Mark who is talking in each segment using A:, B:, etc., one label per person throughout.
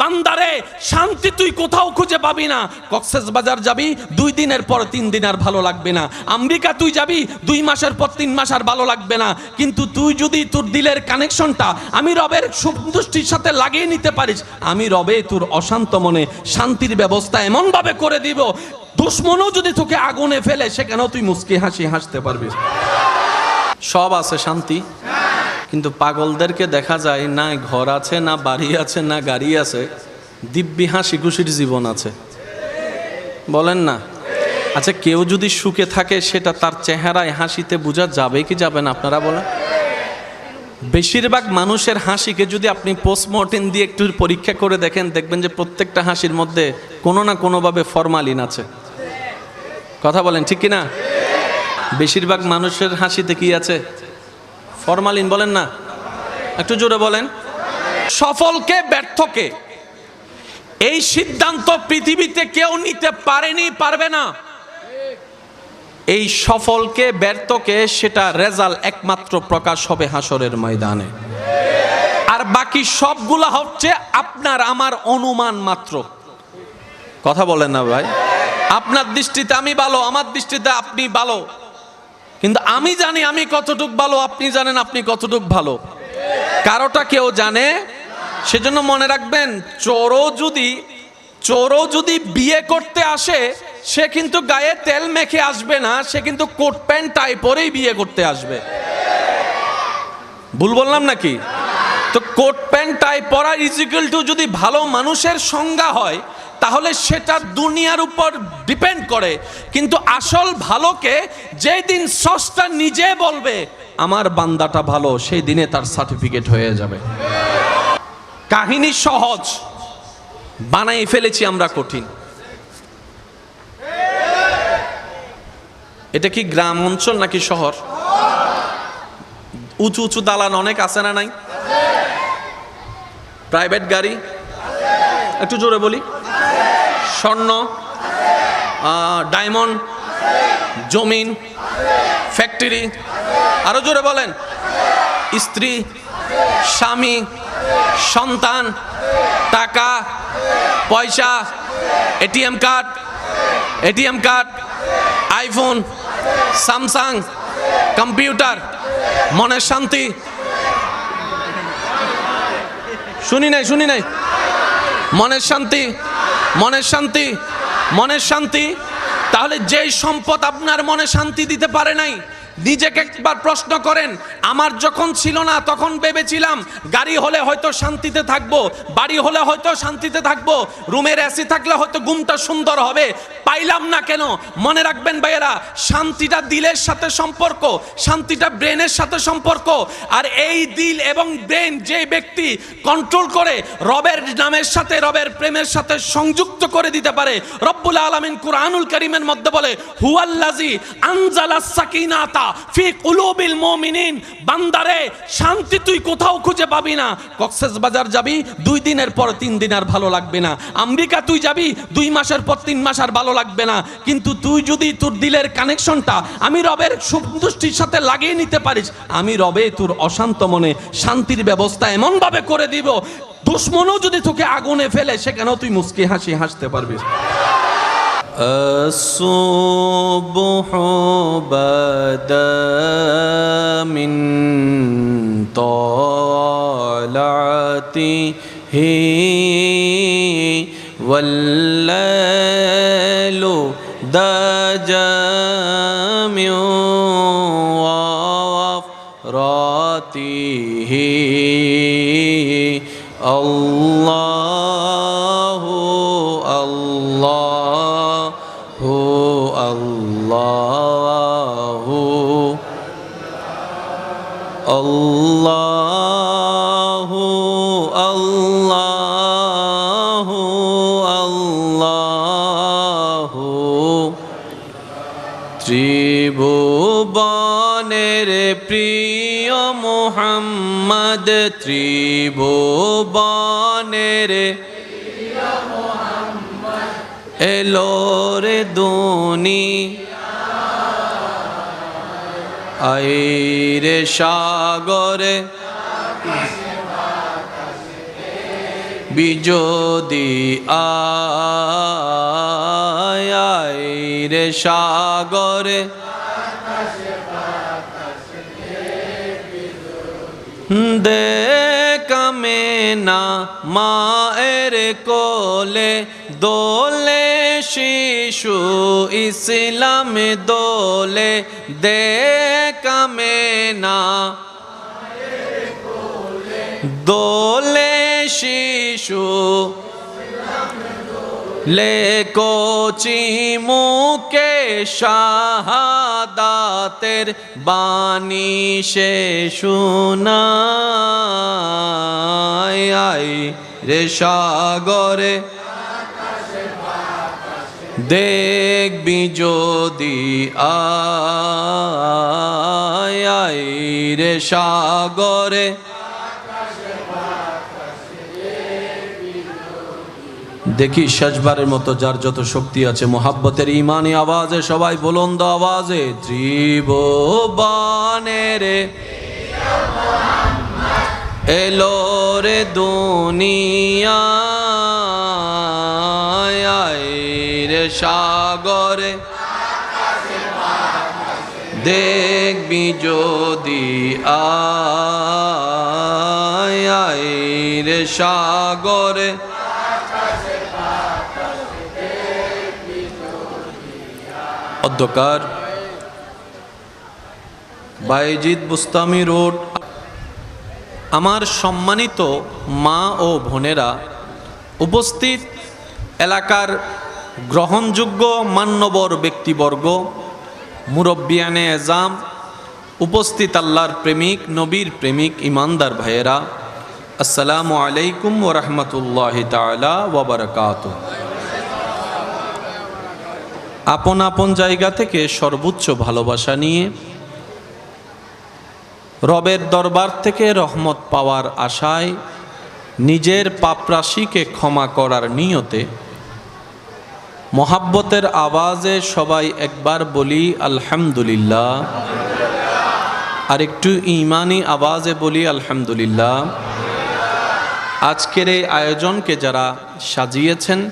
A: বান্দারে, শান্তি তুই কোথাও খুঁজে পাবি না। কক্সেস বাজার যাবি, দুই দিনের পর তিন দিন আর ভালো লাগবে না। আমেরিকা তুই যাবি, দুই মাসের পর তিন মাস আর ভালো লাগবে না। কিন্তু তুই যদি তোর দিলের কানেকশনটা আমি রবের সন্তুষ্টির সাথে লাগিয়ে নিতে পারিস, আমি রবে তোর অশান্ত মনে শান্তির ব্যবস্থা এমনভাবে করে দিব, দুশ্মনও যদি তোকে আগুনে ফেলে, সেখানেও তুই মুসকি হাসি হাসতে পারবি। সব আছে শান্তি। কিন্তু পাগলদেরকে দেখা যায় না ঘর আছে, না বাড়ি আছে, না গাড়ি আছে, দিব্যি হাসি খুশির জীবন আছে। বলেন না? আচ্ছা কেউ যদি সুখে থাকে, সেটা তার চেহারায় হাসিতে বোঝা যাবে কি যাবে না? আপনারা বলেন। বেশিরভাগ মানুষের হাসিকে যদি আপনি পোস্টমর্টেম দিয়ে একটু পরীক্ষা করে দেখেন, দেখবেন যে প্রত্যেকটা হাসির মধ্যে কোনো না কোনোভাবে ফরমালিন আছে। কথা বলেন, ঠিক কি না বেশিরভাগ মানুষের হাসিতে কি আছে? ফরমালিন বলেন না? একটু জোরে বলেন। সফলকে ব্যর্থকে। এই সিদ্ধান্ত পৃথিবীতে কেউ নিতে পারেনি, পারবে না। এই সফলকে ব্যর্থকে সেটা রেজাল্ট একমাত্র প্রকাশ হবে হাসরের ময়দানে। আর বাকি সবগুলা হচ্ছে আপনার, আমার অনুমান মাত্র। কথা বলেন না ভাই। আপনার দৃষ্টিতে আমি ভালো, আমার দৃষ্টিতে আপনি ভালো। কিন্তু আমি জানি আমি কতটুক ভালো, আপনি জানেন আপনি কতটুক ভালো। কারোটা কেউ জানে, সেজন্য মনে রাখবেন, চোরও যদি চোরও যদি বিয়ে করতে আসে, সে কিন্তু গায়ে তেল মেখে আসবে না, সে কিন্তু কোট প্যান্ট, টাই পরেই বিয়ে করতে আসবে। ভুল বললাম নাকি? কোট প্যান্ট, টাই পরা ইজিক্যাল টু যদি ভালো মানুষের সংজ্ঞা হয়, তাহলে সেটা দুনিয়ার উপর ডিপেন্ড করে। কিন্তু আসল ভালোকে যেই দিন সস্তা নিজে বলবে, আমার বান্দাটা ভালো, সেই দিনে তার সার্টিফিকেট হয়ে যাবে। কাহিনী সহজ, বানাই ফেলেছি আমরা কঠিন। এটা কি গ্রাম অঞ্চল নাকি শহর? উঁচু উঁচু দালান অনেক আছে না নাই? প্রাইভেট গাড়ি? একটু জোরে বলি। স্বর্ণ ডায়মন্ড, জমিন, ফ্যাক্টরি, আরও জোরে বলেন। স্ত্রী, স্বামী, সন্তান, টাকা, পয়সা, ATM card ATM card, iPhone, Samsung, computer, মনের শান্তি। শুনি নাই শুনি নাই। মনের শান্তি মনের শান্তি মনের শান্তি। তাহলে যেই সম্পদ আপনার মনে শান্তি দিতে পারে নাই নিজেকে একবার প্রশ্ন করেন, আমার যখন ছিল না, তখন ভেবেছিলাম গাড়ি হলে হয়তো শান্তিতে থাকব, বাড়ি হলে হয়তো শান্তিতে থাকব, রুমের এসি থাকলে হয়তো ঘুমটা সুন্দর হবে, পাইলাম না কেন? মনে রাখবেন ভাইয়েরা, শান্তিটা দিলের সাথে সম্পর্ক, শান্তিটা ব্রেনের সাথে সম্পর্ক, আর এই দিল এবং ব্রেন যে ব্যক্তি কন্ট্রোল করে, রবের নামের সাথে, রবের প্রেমের সাথে সংযুক্ত করে দিতে পারে। রব্বুল আলমিন কুরআনুল করিমের মধ্যে বলে হুয়াল্লাজি আনজালা সাকিনাতা ফি কুলুবিল মুমিনিন। বান্দারে, শান্তি তুই কোথাও খুঁজে পাবি না। কক্সেস বাজার যাবি, দুই দিনের পর তিন দিন আর ভালো লাগবে না। আমেরিকা তুই যাবি, দুই মাসের পর তিন মাস আর ভালো লাগবে না। কিন্তু তুই যদি তোর দিলের কানেকশনটা আমি রবের সন্তুষ্টির সাথে লাগিয়ে নিতে পারিস, আমি রবে তোর অশান্ত মনে শান্তির ব্যবস্থা এমনভাবে করে দিব। দুশ্মনও যদি তোকে আগুনে ফেলে, সেখানেও তুই মুসকি হাসি হাসতে পারবি। الصبح بدا من طالعته والليل دجا جامع الله الله الله الله ত্রিভুবনের প্রিয় মোহাম্মদ ত্রিভুবনের এলো রে দুনি আইরে সাগরে বিজোদি আয় আয় রে সাগরে দেখামে না মায়ের কোলে, দোলে শিশু ইসলাম দোলে দেখামে না। দোলে শিশু লে কোচি মুকে শাহাদাতের বাণী সে শুনায়। রে সাগরে দেখবি যদি আয় রে সাগরে। দেখি শেষবারের মতো যার যত শক্তি আছে, মোহাব্বতের ইমানি আওয়াজে, সবাই বুলন্দ আওয়াজে ত্রিভুবনের এলো রে দুনিয়া। রে সাগরে দেখবি যদি আয় রে সাগরে। অধ্যকার বাইজিদ বুস্তামি রোড। আমার সম্মানিত মা ও বোনেরা, উপস্থিত এলাকার গ্রহণযোগ্য মান্যবর ব্যক্তিবর্গ, মুরব্বিয়ানে এজাম, উপস্থিত আল্লাহর প্রেমিক, নবীর প্রেমিক, ইমানদার ভাইয়েরা, আসসালামু আলাইকুম ওরহমতুল্লাহ তালা ওবরকাত আপন আপন জায়গা থেকে সর্বোচ্চ ভালোবাসা নিয়ে, রবের দরবার থেকে রহমত পাওয়ার আশায়, নিজের পাপরাশিকে ক্ষমা করার নিয়তে মহাব্বতের আওয়াজে সবাই একবার বলি, আলহামদুলিল্লাহ। আর একটু ইমানি আওয়াজে বলি, আলহামদুলিল্লাহ। আজকের এই আয়োজনকে যারা সাজিয়েছেন,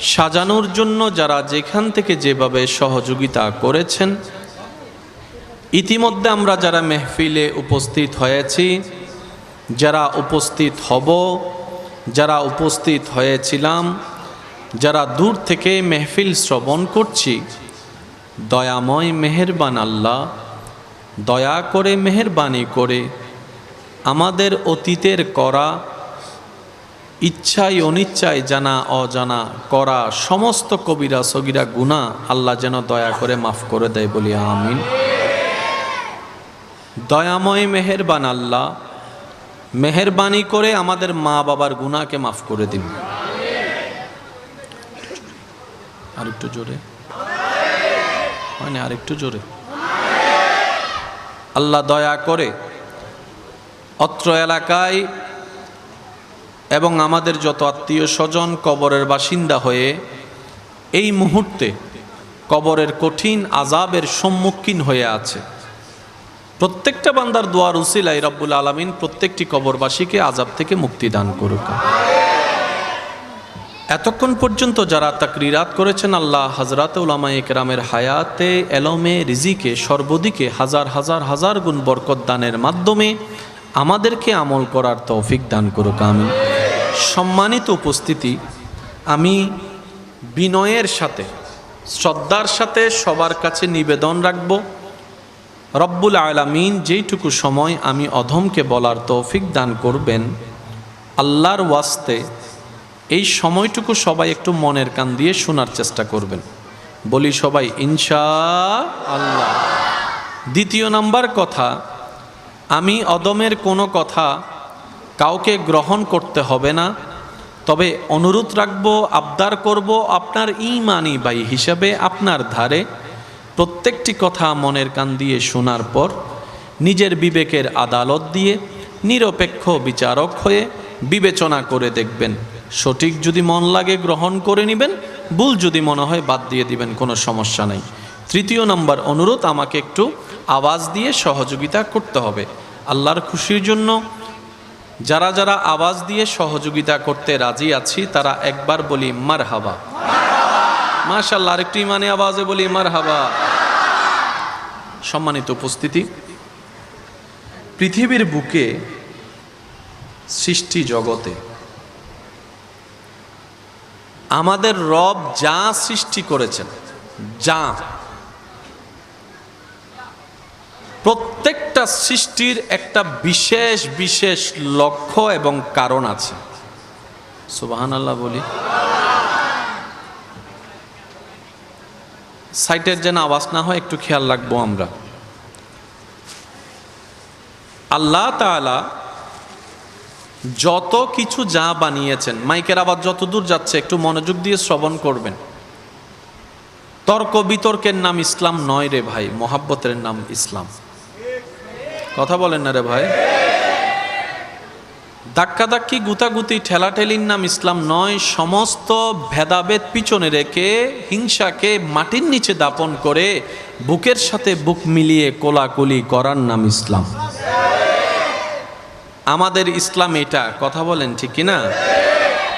A: সাজানোর জন্য যারা যেখান থেকে যেভাবে সহযোগিতা করেছেন, ইতিমধ্যে আমরা যারা মেহফিলে উপস্থিত হয়েছি, যারা উপস্থিত হব, যারা উপস্থিত হয়েছিলাম যারা দূর থেকে মেহফিল শ্রবণ করছি, দয়াময় মেহেরবান আল্লাহ, দয়া করে মেহরবানি করে আমাদের অতীতের করা, ইচ্ছায় অনিচ্ছায় জানা, অজানা করা সমস্ত কবিরা সগিরা গুণা আল্লাহ যেন দয়া করে মাফ করে দেয় বলি আমিন। দয়াময় মেহেরবান আল্লাহ, মেহরবানি করে আমাদের মা বাবার গুণাকে মাফ করে দিন। আরেকটু জোরে। মানে আরেকটু জোরে। আল্লাহ দয়া করে অত্র এলাকায় এবং আমাদের যত আত্মীয় স্বজন কবরের বাসিন্দা হয়ে এই মুহূর্তে কবরের কঠিন আজাবের সম্মুখীন হয়ে আছে। প্রত্যেকটা বান্দার দোয়ার উসিলাই রব্বুল আলমিন প্রত্যেকটি কবরবাসীকে আজাব থেকে মুক্তি দান করুক। এতক্ষণ পর্যন্ত যারা তাকরিরাত করেছেন আল্লাহ হজরত উলামা একরামের হায়াতে, এলমে, রিজিকে, সর্বদিকে হাজার হাজার হাজার গুণ বরকত দানের মাধ্যমে আমাদেরকে আমল করার তৌফিক দান করুক আমি সম্মানিত উপস্থিতি, আমি বিনয়ের সাথে, শ্রদ্ধার সাথে সবার কাছে নিবেদন রাখব। রব্বুল আলামিন যেইটুকু সময় আমি অধমকে বলার তৌফিক দান করবেন, আল্লাহর ওয়াস্তে এই সময়টুকু সবাই একটু মনের কান দিয়ে শোনার চেষ্টা করবেন। বলি সবাই, ইনশা আল্লাহ। দ্বিতীয় নাম্বার কথা, আমি অদমের কোনো কথা কাউকে গ্রহণ করতে হবে না, তবে অনুরোধ রাখব, আবদার করব আপনার ইমানি বাই হিসাবে আপনার ধারে। প্রত্যেকটি কথা মনের কান দিয়ে শোনার পর নিজের বিবেকের আদালত দিয়ে নিরপেক্ষ বিচারক হয়ে বিবেচনা করে দেখবেন সঠিক যদি মন লাগে গ্রহণ করে নেবেন, ভুল যদি মনে হয় বাদ দিয়ে দিবেন, কোনো সমস্যা নেই। তৃতীয় নম্বর অনুরোধ, আমাকে একটু আওয়াজ দিয়ে সহযোগিতা করতে হবে। আল্লাহর খুশির জন্য যারা যারা আওয়াজ দিয়ে সহযোগিতা করতে রাজি আছি, তারা একবার বলি মার হাবা মাশাল্লাহ আরেকটু মানে আওয়াজে বলি মার হাবা সম্মানিত উপস্থিতি, পৃথিবীর বুকে সৃষ্টি জগতে আমাদের রব যা সৃষ্টি করেছেন, যা। প্রত্যেকটা সৃষ্টির একটা বিশেষ বিশেষ লক্ষ্য এবং কারণ আছে। সুবাহান আল্লাহ বলি। সাইটের যেন আওয়াজ না হয়, একটু খেয়াল রাখব আমরা। আল্লাহ তাআলা যত কিছু যা বানিয়েছেন, মাইকের আবার যত দূর যাচ্ছে, একটু মনোযোগ দিয়ে শ্রবণ করবেন। তর্ক বিতর্কের নাম ইসলাম নয় রে ভাই, মহাব্বতের নাম ইসলাম। কথা বলেন না রে ভাই। ধাক্কাধাক্কি, গুতাগুতি, ঠেলাঠেলির নাম ইসলাম নয়, সমস্ত ভেদাভেদ পিছনে রেখে, হিংসাকে মাটির নিচে দাপন করে, বুকের সাথে বুক মিলিয়ে কোলাকুলি করার নাম ইসলাম। আমাদের ইসলাম এটা কথা বলেন ঠিক কিনা?